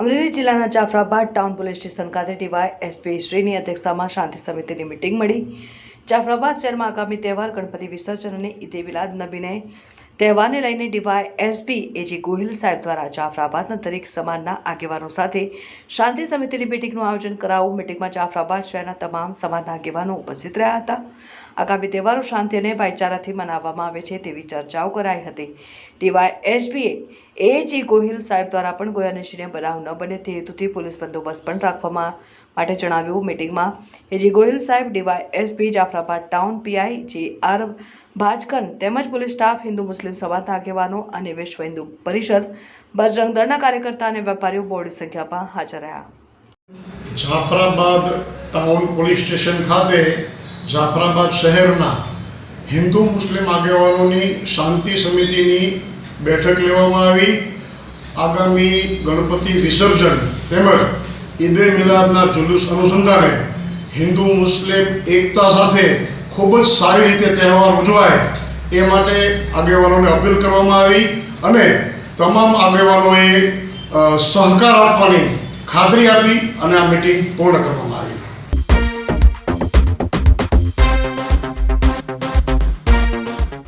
અમરેલી જિલ્લાના Jafrabad town police station ખાતે DY SP શ્રીની અધ્યક્ષતામાં શાંતિ સમિતિની મિટિંગ મળી. જાફરાબાદ શહેરમાં આગામી તહેવાર ગણપતિ વિસર્જન અને ઈદે મિલાદ નબીને તહેવારને લઈને ડીવાય એસપી એજી ગોહિલ સાહેબ દ્વારા જાફરાબાદના દરેક સમાજના આગેવાનો સાથે શાંતિ સમિતિની મિટિંગનું આયોજન કરાવવું મિટિંગમાં જાફરાબાદ શહેરના તમામ સમાજના આગેવાનો ઉપસ્થિત રહ્યા હતા. આગામી તહેવારો શાંતિ અને ભાઈચારાથી મનાવવામાં આવે છે તેવી ચર્ચાઓ કરાઈ હતી. ડીવાય એસપીએ એજી ગોહિલ સાહેબ દ્વારા પણ કોઈ અનિશ્ચિત બનાવ ન બને તે હેતુથી પોલીસ બંદોબસ્ત પણ રાખવામાં માટે જણાવ્યું. મિટિંગમાં એજી ગોહિલ સાહેબ DY SP Jafrabad town PI J R ભાજકન તેમજ પોલીસ સ્ટાફ હિન્દુ મુસ્લિમ સમાજના આગેવાનો અને વિશ્વ હિન્દુ પરિષદ બજરંગ દળના કાર્યકર્તા અને વેપારીઓ બોર્ડની સંખ્યામાં હાજર રહ્યા. જાફરાબાદ ટાઉન પોલીસ સ્ટેશન ખાતે જાફરાબાદ શહેરના હિન્દુ મુસ્લિમ આગેવાનોની શાંતિ સમિતિની બેઠક લેવામાં આવી. આગામી ગણપતિ વિસર્જન તેમજ ઈદે મિલાદના જુલુસ અનુસંધાને હિન્દુ મુસ્લિમ એકતા સાથે ખૂબ જ સારી રીતે તહેવાર ઉજવાય એ માટે આગેવાનોને અપીલ કરવામાં આવી અને તમામ આગેવાનોએ સહકાર આપવાની ખાતરી આપી અને આ મિટિંગ પૂર્ણ કરવામાં આવી.